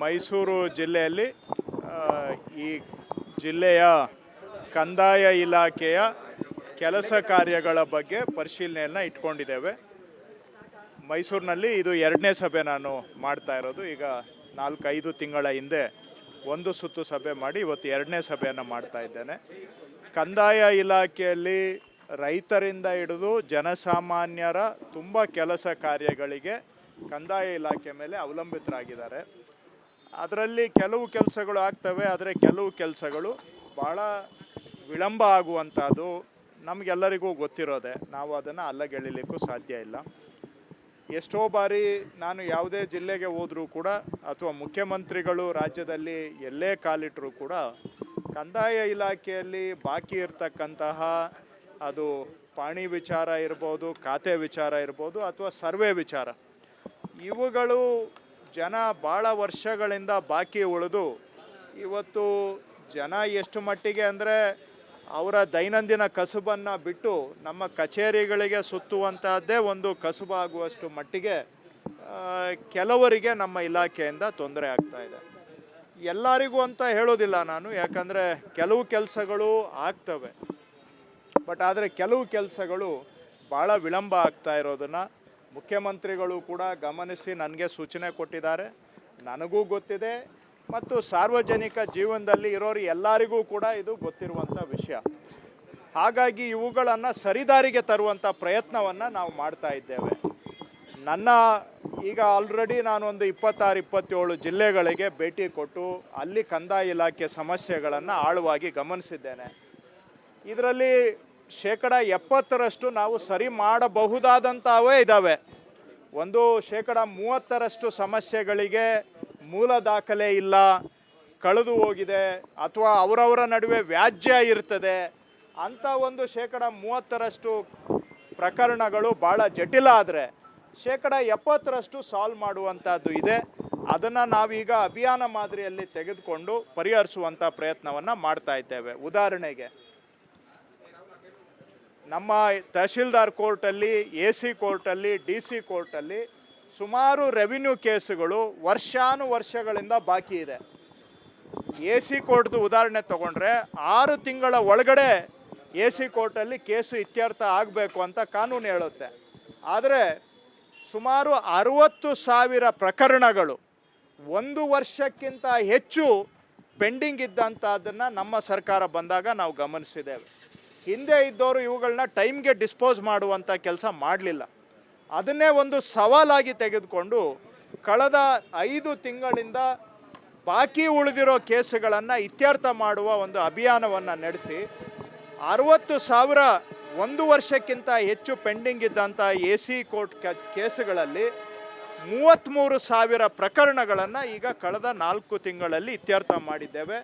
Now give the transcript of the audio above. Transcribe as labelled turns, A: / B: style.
A: ಮೈಸೂರು ಜಿಲ್ಲೆಯಲ್ಲಿ ಈ ಜಿಲ್ಲೆಯ ಕಂದಾಯ ಇಲಾಖೆಯ ಕೆಲಸ ಕಾರ್ಯಗಳ ಬಗ್ಗೆ ಪರಿಶೀಲನೆಯನ್ನು ಇಟ್ಕೊಂಡಿದ್ದೇವೆ. ಮೈಸೂರಿನಲ್ಲಿ ಇದು ಎರಡನೇ ಸಭೆ ನಾನು ಮಾಡ್ತಾ ಇರೋದು. ಈಗ ನಾಲ್ಕೈದು ತಿಂಗಳ ಹಿಂದೆ ಒಂದು ಸುತ್ತು ಸಭೆ ಮಾಡಿ ಇವತ್ತು ಎರಡನೇ ಸಭೆಯನ್ನು ಮಾಡ್ತಾ ಇದ್ದೇನೆ. ಕಂದಾಯ ಇಲಾಖೆಯಲ್ಲಿ ರೈತರಿಂದ ಹಿಡಿದು ಜನಸಾಮಾನ್ಯರ ತುಂಬ ಕೆಲಸ ಕಾರ್ಯಗಳಿಗೆ ಕಂದಾಯ ಇಲಾಖೆ ಮೇಲೆ ಅವಲಂಬಿತರಾಗಿದ್ದಾರೆ. ಅದರಲ್ಲಿ ಕೆಲವು ಕೆಲಸಗಳು ಆಗ್ತವೆ, ಆದರೆ ಕೆಲವು ಕೆಲಸಗಳು ಭಾಳ ವಿಳಂಬ ಆಗುವಂಥದ್ದು ನಮಗೆಲ್ಲರಿಗೂ ಗೊತ್ತಿರೋದೆ. ನಾವು ಅದನ್ನು ಅಲ್ಲಗೆಳಿಲಿಕ್ಕೂ ಸಾಧ್ಯ ಇಲ್ಲ. ಎಷ್ಟೋ ಬಾರಿ ನಾನು ಯಾವುದೇ ಜಿಲ್ಲೆಗೆ ಹೋದರೂ ಕೂಡ ಅಥವಾ ಮುಖ್ಯಮಂತ್ರಿಗಳು ರಾಜ್ಯದಲ್ಲಿ ಎಲ್ಲೇ ಕಾಲಿಟ್ಟರೂ ಕೂಡ ಕಂದಾಯ ಇಲಾಖೆಯಲ್ಲಿ ಬಾಕಿ ಇರ್ತಕ್ಕಂತಹ ಅದು ಪಾಣಿ ವಿಚಾರ ಇರ್ಬೋದು, ಖಾತೆ ವಿಚಾರ ಇರ್ಬೋದು ಅಥವಾ ಸರ್ವೆ ವಿಚಾರ, ಇವುಗಳು ಜನ ಭಾಳ ವರ್ಷಗಳಿಂದ ಬಾಕಿ ಉಳಿದು, ಇವತ್ತು ಜನ ಎಷ್ಟು ಮಟ್ಟಿಗೆ ಅಂದರೆ ಅವರ ದೈನಂದಿನ ಕಸುಬನ್ನು ಬಿಟ್ಟು ನಮ್ಮ ಕಚೇರಿಗಳಿಗೆ ಸುತ್ತುವಂತಹದ್ದೇ ಒಂದು ಕಸುಬಾಗುವಷ್ಟು ಮಟ್ಟಿಗೆ ಕೆಲವರಿಗೆ ನಮ್ಮ ಇಲಾಖೆಯಿಂದ ತೊಂದರೆ ಆಗ್ತಾ ಇದೆ. ಎಲ್ಲರಿಗೂ ಅಂತ ಹೇಳೋದಿಲ್ಲ ನಾನು, ಯಾಕಂದರೆ ಕೆಲವು ಕೆಲಸಗಳು ಆಗ್ತವೆ. ಬಟ್ ಆದರೆ ಕೆಲವು ಕೆಲಸಗಳು ಭಾಳ ವಿಳಂಬ ಆಗ್ತಾ ಇರೋದನ್ನು ಮುಖ್ಯಮಂತ್ರಿಗಳು ಕೂಡ ಗಮನಿಸಿ ನನಗೆ ಸೂಚನೆ ಕೊಟ್ಟಿದ್ದಾರೆ. ನನಗೂ ಗೊತ್ತಿದೆ ಮತ್ತು ಸಾರ್ವಜನಿಕ ಜೀವನದಲ್ಲಿ ಇರೋರು ಎಲ್ಲರಿಗೂ ಕೂಡ ಇದು ಗೊತ್ತಿರುವಂಥ ವಿಷಯ. ಹಾಗಾಗಿ ಇವುಗಳನ್ನು ಸರಿದಾರಿಗೆ ತರುವಂಥ ಪ್ರಯತ್ನವನ್ನು ನಾವು ಮಾಡ್ತಾ ಇದ್ದೇವೆ. ನನ್ನ ಈಗ ಆಲ್ರೆಡಿ ನಾನೊಂದು ಇಪ್ಪತ್ತಾರು, ಇಪ್ಪತ್ತೇಳು ಜಿಲ್ಲೆಗಳಿಗೆ ಭೇಟಿ ಕೊಟ್ಟು ಅಲ್ಲಿ ಕಂದಾಯ ಇಲಾಖೆ ಸಮಸ್ಯೆಗಳನ್ನು ಆಳವಾಗಿ ಗಮನಿಸಿದ್ದೇನೆ. ಇದರಲ್ಲಿ ಶೇಕಡ ಎಪ್ಪತ್ತರಷ್ಟು ನಾವು ಸರಿ ಮಾಡಬಹುದಾದಂಥವೇ ಇದ್ದಾವೆ ಒಂದು ಶೇಕಡ ಮೂವತ್ತರಷ್ಟು ಸಮಸ್ಯೆಗಳಿಗೆ ಮೂಲ ದಾಖಲೆ ಇಲ್ಲ, ಕಳೆದು ಹೋಗಿದೆ, ಅಥವಾ ಅವರವರ ನಡುವೆ ವ್ಯಾಜ್ಯ ಇರ್ತದೆ. ಅಂಥ ಒಂದು ಶೇಕಡ ಮೂವತ್ತರಷ್ಟು ಪ್ರಕರಣಗಳು ಭಾಳ ಜಟಿಲ ಆದರೆ, ಶೇಕಡ ಎಪ್ಪತ್ತರಷ್ಟು ಸಾಲ್ವ್ ಮಾಡುವಂಥದ್ದು ಇದೆ. ಅದನ್ನು ನಾವೀಗ ಅಭಿಯಾನ ಮಾದರಿಯಲ್ಲಿ ತೆಗೆದುಕೊಂಡು ಪರಿಹರಿಸುವಂಥ ಪ್ರಯತ್ನವನ್ನು ಮಾಡ್ತಾ ಇದ್ದೇವೆ. ಉದಾಹರಣೆಗೆ ನಮ್ಮ ತಹಶೀಲ್ದಾರ್ ಕೋರ್ಟಲ್ಲಿ, ಎ ಸಿ ಕೋರ್ಟಲ್ಲಿ, ಡಿ ಸಿ ಕೋರ್ಟಲ್ಲಿ ಸುಮಾರು ರೆವಿನ್ಯೂ ಕೇಸುಗಳು ವರ್ಷಾನುವರ್ಷಗಳಿಂದ ಬಾಕಿ ಇದೆ. ಎ ಸಿ ಕೋರ್ಟ್ದು ಉದಾಹರಣೆ ತಗೊಂಡ್ರೆ, ಆರು ತಿಂಗಳ ಒಳಗಡೆ ಎ ಸಿ ಕೋರ್ಟಲ್ಲಿ ಕೇಸು ಇತ್ಯರ್ಥ ಆಗಬೇಕು ಅಂತ ಕಾನೂನು ಹೇಳುತ್ತೆ. ಆದರೆ ಸುಮಾರು ಅರುವತ್ತು ಸಾವಿರ ಪ್ರಕರಣಗಳು ಒಂದು ವರ್ಷಕ್ಕಿಂತ ಹೆಚ್ಚು ಪೆಂಡಿಂಗ್ ಇದ್ದಂಥದ್ದನ್ನು ನಮ್ಮ ಸರ್ಕಾರ ಬಂದಾಗ ನಾವು ಗಮನಿಸಿದ್ದೇವೆ. ಹಿಂದೆ ಇದ್ದವರು ಇವುಗಳನ್ನ ಟೈಮ್ಗೆ ಡಿಸ್ಪೋಸ್ ಮಾಡುವಂಥ ಕೆಲಸ ಮಾಡಲಿಲ್ಲ. ಅದನ್ನೇ ಒಂದು ಸವಾಲಾಗಿ ತೆಗೆದುಕೊಂಡು ಕಳೆದ ಐದು ತಿಂಗಳಿಂದ ಬಾಕಿ ಉಳಿದಿರೋ ಕೇಸುಗಳನ್ನು ಇತ್ಯರ್ಥ ಮಾಡುವ ಒಂದು ಅಭಿಯಾನವನ್ನು ನಡೆಸಿ ಅರವತ್ತು ಸಾವಿರ ಒಂದು ವರ್ಷಕ್ಕಿಂತ ಹೆಚ್ಚು ಪೆಂಡಿಂಗ್ ಇದ್ದಂಥ ಎ ಸಿ ಕೋರ್ಟ್ ಕೇಸುಗಳಲ್ಲಿ ಮೂವತ್ತ್ಮೂರು ಸಾವಿರ ಪ್ರಕರಣಗಳನ್ನು ಈಗ ಕಳೆದ ನಾಲ್ಕು ತಿಂಗಳಲ್ಲಿ ಇತ್ಯರ್ಥ ಮಾಡಿದ್ದೇವೆ.